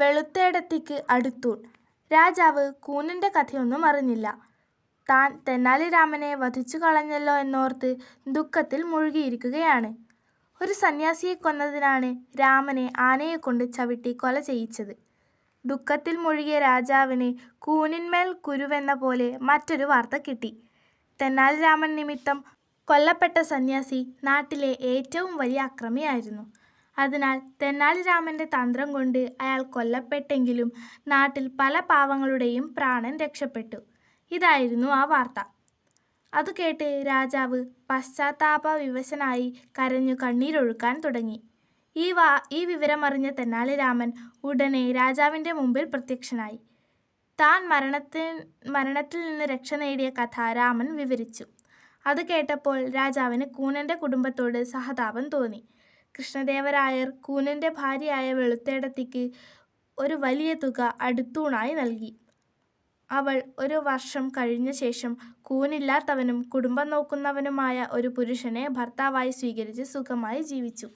വെളുത്തേടത്തിക്ക് അടുത്തു രാജാവ് കൂനന്റെ കഥയൊന്നും അറിഞ്ഞില്ല. താൻ തെന്നാലിരാമനെ വധിച്ചു കളഞ്ഞല്ലോ എന്നോർത്ത് ദുഃഖത്തിൽ മുഴുകിയിരിക്കുകയാണ്. ഒരു സന്യാസിയെ കൊന്നതിനാണ് രാമനെ ആനയെ കൊണ്ട് ചവിട്ടി കൊല ചെയ്യിച്ചത്. ദുഃഖത്തിൽ മുഴുകിയ രാജാവിന് കൂനിന്മേൽ കുരുവെന്ന പോലെ മറ്റൊരു വാർത്ത കിട്ടി. തെനാലിരാമൻ നിമിത്തം കൊല്ലപ്പെട്ട സന്യാസി നാട്ടിലെ ഏറ്റവും വലിയ അക്രമിയായിരുന്നു. അതിനാൽ തെന്നാലിരാമന്റെ തന്ത്രം കൊണ്ട് അയാൾ കൊല്ലപ്പെട്ടെങ്കിലും നാട്ടിൽ പല പാവങ്ങളുടെയും പ്രാണൻ രക്ഷപ്പെട്ടു. ഇതായിരുന്നു ആ വാർത്ത. അത് കേട്ട് രാജാവ് പശ്ചാത്താപ വിവശനായി കരഞ്ഞു കണ്ണീരൊഴുക്കാൻ തുടങ്ങി. ഈ വാ ഈ വിവരമറിഞ്ഞ തെനാലിരാമൻ ഉടനെ രാജാവിന്റെ മുമ്പിൽ പ്രത്യക്ഷനായി. താൻ മരണത്തിൽ മരണത്തിൽ നിന്ന് രക്ഷ നേടിയ കഥ രാമൻ വിവരിച്ചു. അത് കേട്ടപ്പോൾ രാജാവിന് കൂനന്റെ കുടുംബത്തോട് സഹതാപം തോന്നി. കൃഷ്ണദേവരായർ കൂനന്റെ ഭാര്യയായ വെളുത്തേടത്തിക്ക് ഒരു വലിയ തുക അടുത്തൂണായി നൽകി. അവൾ ഒരു വർഷം കഴിഞ്ഞ ശേഷം കൂനില്ലാത്തവനും കുടുംബം നോക്കുന്നവനുമായ ഒരു പുരുഷനെ ഭർത്താവായി സ്വീകരിച്ച് സുഖമായി ജീവിച്ചു.